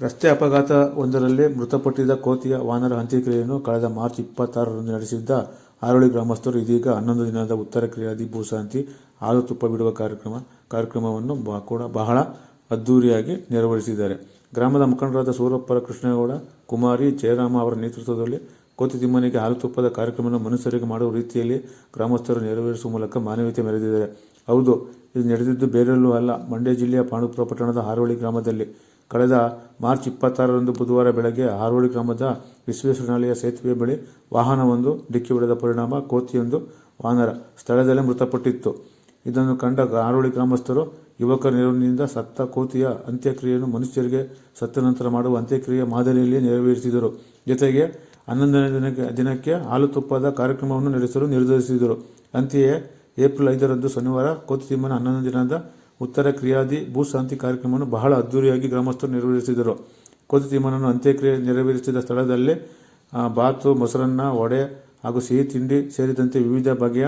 ರಸ್ತೆ ಅಪಘಾತ ಒಂದರಲ್ಲಿ ಮೃತಪಟ್ಟಿದ್ದ ಕೋತಿಯ ವಾನರ ಅಂತ್ಯಕ್ರಿಯೆಯನ್ನು ಕಳೆದ ಮಾರ್ಚ್ ಇಪ್ಪತ್ತಾರರಂದು ನಡೆಸಿದ್ದ ಆರೋಳಿ ಗ್ರಾಮಸ್ಥರು ಇದೀಗ ಹನ್ನೊಂದು ದಿನದ ಉತ್ತರ ಕ್ರಿಯಾದಿ ಭೂಶಾಂತಿ ಹಾಲು ತುಪ್ಪ ಬಿಡುವ ಕಾರ್ಯಕ್ರಮ, ಕಾರ್ಯಕ್ರಮವನ್ನು ಕೂಡ ಬಹಳ ಅದ್ದೂರಿಯಾಗಿ ನೆರವೇರಿಸಿದ್ದಾರೆ. ಗ್ರಾಮದ ಮುಖಂಡರಾದ ಸೂರಪ್ಪರ ಕೃಷ್ಣೇಗೌಡ, ಕುಮಾರಿ ಜಯರಾಮ ಅವರ ನೇತೃತ್ವದಲ್ಲಿ ಕೋತಿ ತಿಮ್ಮನಿಗೆ ಹಾಲು ತುಪ್ಪದ ಕಾರ್ಯಕ್ರಮವನ್ನು ಮನುಷ್ಯರಿಗೆ ಮಾಡುವ ರೀತಿಯಲ್ಲಿ ಗ್ರಾಮಸ್ಥರು ನೆರವೇರಿಸುವ ಮೂಲಕ ಮಾನವೀಯತೆ ಮೆರೆದಿದ್ದಾರೆ. ಹೌದು, ಇದು ನಡೆದಿದ್ದು ಬೇರೆಲ್ಲೂ ಅಲ್ಲ. ಮಂಡ್ಯ ಜಿಲ್ಲೆಯ ಪಾಂಡುಪುರ ಪಟ್ಟಣದ ಹಾರೋಳಿ ಗ್ರಾಮದಲ್ಲಿ ಕಳೆದ ಮಾರ್ಚ್ ಇಪ್ಪತ್ತಾರರಂದು ಬುಧವಾರ ಬೆಳಗ್ಗೆ ಆರೋಳಿ ಗ್ರಾಮದ ವಿಶ್ವೇಶ್ವರನಾಲಯ ಸೇತುವೆ ಬಳಿ ವಾಹನವೊಂದು ಡಿಕ್ಕಿ ಹೊಡೆದ ಪರಿಣಾಮ ಕೋತಿಯೊಂದು ವಾನರ ಸ್ಥಳದಲ್ಲೇ ಮೃತಪಟ್ಟಿತ್ತು. ಇದನ್ನು ಕಂಡ ಆರೋಳಿ ಗ್ರಾಮಸ್ಥರು ಯುವಕರ ನೆರವಿನಿಂದ ಸತ್ತ ಕೋತಿಯ ಅಂತ್ಯಕ್ರಿಯೆಯನ್ನು ಮನುಷ್ಯರಿಗೆ ಸತ್ತ ನಂತರ ಮಾಡುವ ಅಂತ್ಯಕ್ರಿಯೆ ಮಾದರಿಯಲ್ಲಿ ನೆರವೇರಿಸಿದರು. ಜೊತೆಗೆ ಹನ್ನೊಂದನೇ ದಿನಕ್ಕೆ ದಿನಕ್ಕೆ ಹಾಲು ತುಪ್ಪದ ಕಾರ್ಯಕ್ರಮವನ್ನು ನಡೆಸಲು ನಿರ್ಧರಿಸಿದರು. ಅಂತೆಯೇ ಏಪ್ರಿಲ್ ಐದರಂದು ಶನಿವಾರ ಕೋತಿ ತಿಮ್ಮನ ಹನ್ನೊಂದನೇ ದಿನದ ಉತ್ತರ ಕ್ರಿಯಾದಿ ಭೂಶಾಂತಿ ಕಾರ್ಯಕ್ರಮವನ್ನು ಬಹಳ ಅದ್ದೂರಿಯಾಗಿ ಗ್ರಾಮಸ್ಥರು ನೆರವೇರಿಸಿದರು. ಕೋತಿ ತಿಮ್ಮನನ್ನು ಅಂತ್ಯಕ್ರಿಯೆ ನೆರವೇರಿಸಿದ ಸ್ಥಳದಲ್ಲೇ ಬಾತು, ಮೊಸರನ್ನ, ವಡೆ ಹಾಗೂ ಸಿಹಿ ತಿಂಡಿ ಸೇರಿದಂತೆ ವಿವಿಧ ಬಗೆಯ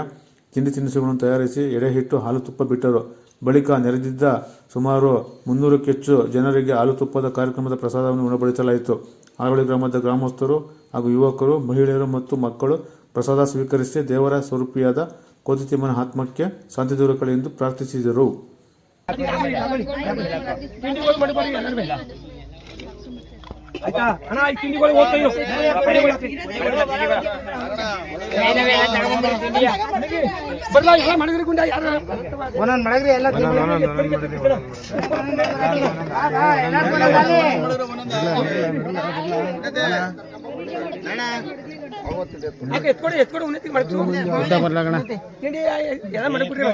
ತಿಂಡಿ ತಿನಿಸುಗಳನ್ನು ತಯಾರಿಸಿ ಎಡೆಹಿಟ್ಟು ಹಾಲು ತುಪ್ಪ ಬಿಟ್ಟರು. ಬಳಿಕ ನೆರೆದಿದ್ದ ಸುಮಾರು ಮುನ್ನೂರಕ್ಕೆ ಹೆಚ್ಚು ಜನರಿಗೆ ಹಾಲು ತುಪ್ಪದ ಕಾರ್ಯಕ್ರಮದ ಪ್ರಸಾದವನ್ನು ಉಣಬಡಿಸಲಾಯಿತು. ಆರೋಳಿ ಗ್ರಾಮದ ಗ್ರಾಮಸ್ಥರು ಹಾಗೂ ಯುವಕರು, ಮಹಿಳೆಯರು ಮತ್ತು ಮಕ್ಕಳು ಪ್ರಸಾದ ಸ್ವೀಕರಿಸಿ ದೇವರ ಸ್ವರೂಪಿಯಾದ ಕೋತಿ ತಿಮ್ಮನ ಆತ್ಮಕ್ಕೆ ಶಾಂತಿ ದೊರಕಲಿ ಎಂದು ಪ್ರಾರ್ಥಿಸಿದರು. ಆಯ್ತಾ ಅಣ್ಣ ಈ ತಿಂಡಿಗಳು ಹೋಗ್ತಾ ಇರು ಬರ್ಲಾ ಎಲ್ಲ ಮಡಗ್ರಿ ಗುಂಡ ಯಾರು? ಒಂದೊಂದ್ ಮಡಗ್ರಿ ಎಲ್ಲ ಎತ್ಕೊಡಿ ಎತ್ಕೊಡಿ ಉನ್ನತಿ ಮಾಡ್ತು ತಿಂಡಿ ಎಲ್ಲ ಮಡಗ್ಬಿಟ್ರಿ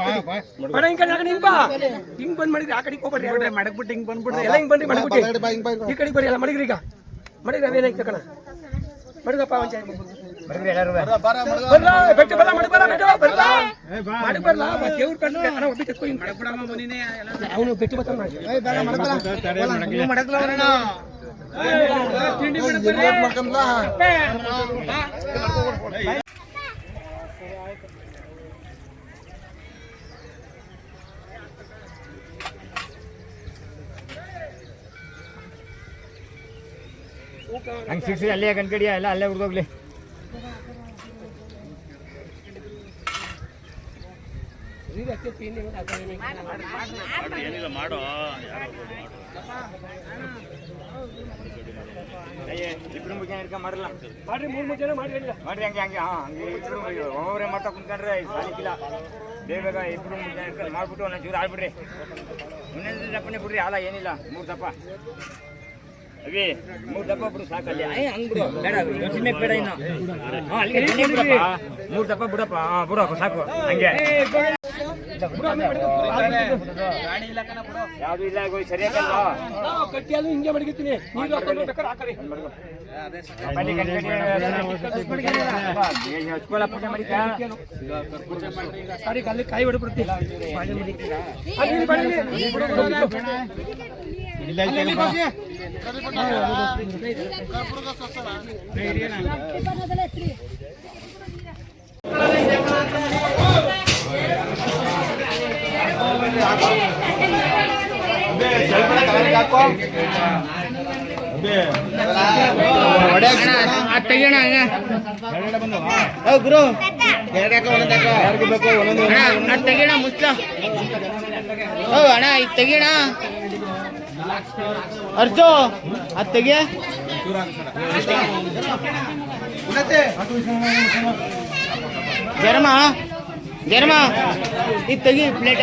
ಹಿಂಗ್ ಕಡೆ ಹಿಂಗ್ ಬಾ. ಹಿಂಗ್ ಬಂದ್ ಮಾಡಿದ್ರಿ ಆ ಕಡೆಗೆ ಹೋಗ್ಬೇಡ್ರಿ ಮಡಗ್ಬಿಟ್ಟು ಹಿಂಗ್ ಎಲ್ಲ ಹಿಂಗ್ ಮಡಗ್ಬಿಟ್ಟು ಈ ಕಡೆಗೆ ಬರ್ರಿ ಎಲ್ಲ ಮಡಗ್ರಿ ಈಗ. ಮಡಗ್ರಿ ಅವೇನಾಯ್ತು ಕಣ. ಮಡಗಪ್ಪ ಒಂದ್ ಬೆಟ್ಟ ಹಿಂಗ್ ಅವನು ಬೆಟ್ಟ ಬರ್ತಾನ ಮಾಡಿ ತಿಂಡಿ ಹಂಗ್ ಸಿಕ್ಸಿ ಅಲ್ಲೇ ಕಣ್ಕಡಿಯ ಎಲ್ಲ ಅಲ್ಲೇ ಹುಡ್ಗೋಗ್ಲಿ ಇಬ್ರು ಮುಗಿಯ ಮಾಡಲ್ಲ ಮಾಡ್ರಿ ಮೂರು ಜನ ಮಾಡ್ರಿ ಹಂಗೆ ಹಂಗೆ ಹಾಂ ಹಂಗೆ ಇಬ್ರು ಒಬ್ಬೊಬ್ಬರೇ ಮಾಡ್ತಾ ಕುಂತ್ಕೊಂಡ್ರೆ ಬೇಗ ಬೇಗ ಇಬ್ರು ಮುಗಿಯ ಮಾಡ್ಬಿಟ್ಟು ಒಂದೊಂದು ಚೂರು ಆಡ್ಬಿಡ್ರಿ ಇನ್ನೊಂದು ದಪ್ಪನೇ ಬಿಡ್ರಿ ಅಲ್ಲ ಏನಿಲ್ಲ ಮೂರು ದಪ್ಪ ಅವಿ ಮೂರು ದಪ್ಪ ಬಿಡು ಸಾಕಲ್ಲಿ ಹಂಗ್ ಬಿಡು ಬೇಡ ಬೇಡ ಇನ್ನು ಹಾ ಮೂರು ದಪ್ಪ ಬಿಡಪ್ಪ ಹಾಂ ಬಿಡಪ್ಪ ಸಾಕು ಹಂಗೆ ಯಾವ್ದು ಇಲ್ಲ ಇಗೋ ಸರಿಯಾಗಲ್ಲ ಕಟ್ಟಿ ಅದು ಹಿಂಗೆ ಮಡಗಿರ್ತೀನಿ ಸಾರಿ ಅಲ್ಲಿ ಕಾಯಿ ಬನ್ನಿ. ಗುರು ತೆಗಿಣ ಮುಚ್ಚ ಓ ಅಣ್ಣ ಈಗ ತೆಗಿಣ ಅರ್ಜು ಅದು ತೆಗಿಯ ಜರ್ಮ ಜರ್ಮ ಈಗ ತೆಗಿ ಪ್ಲೇಟ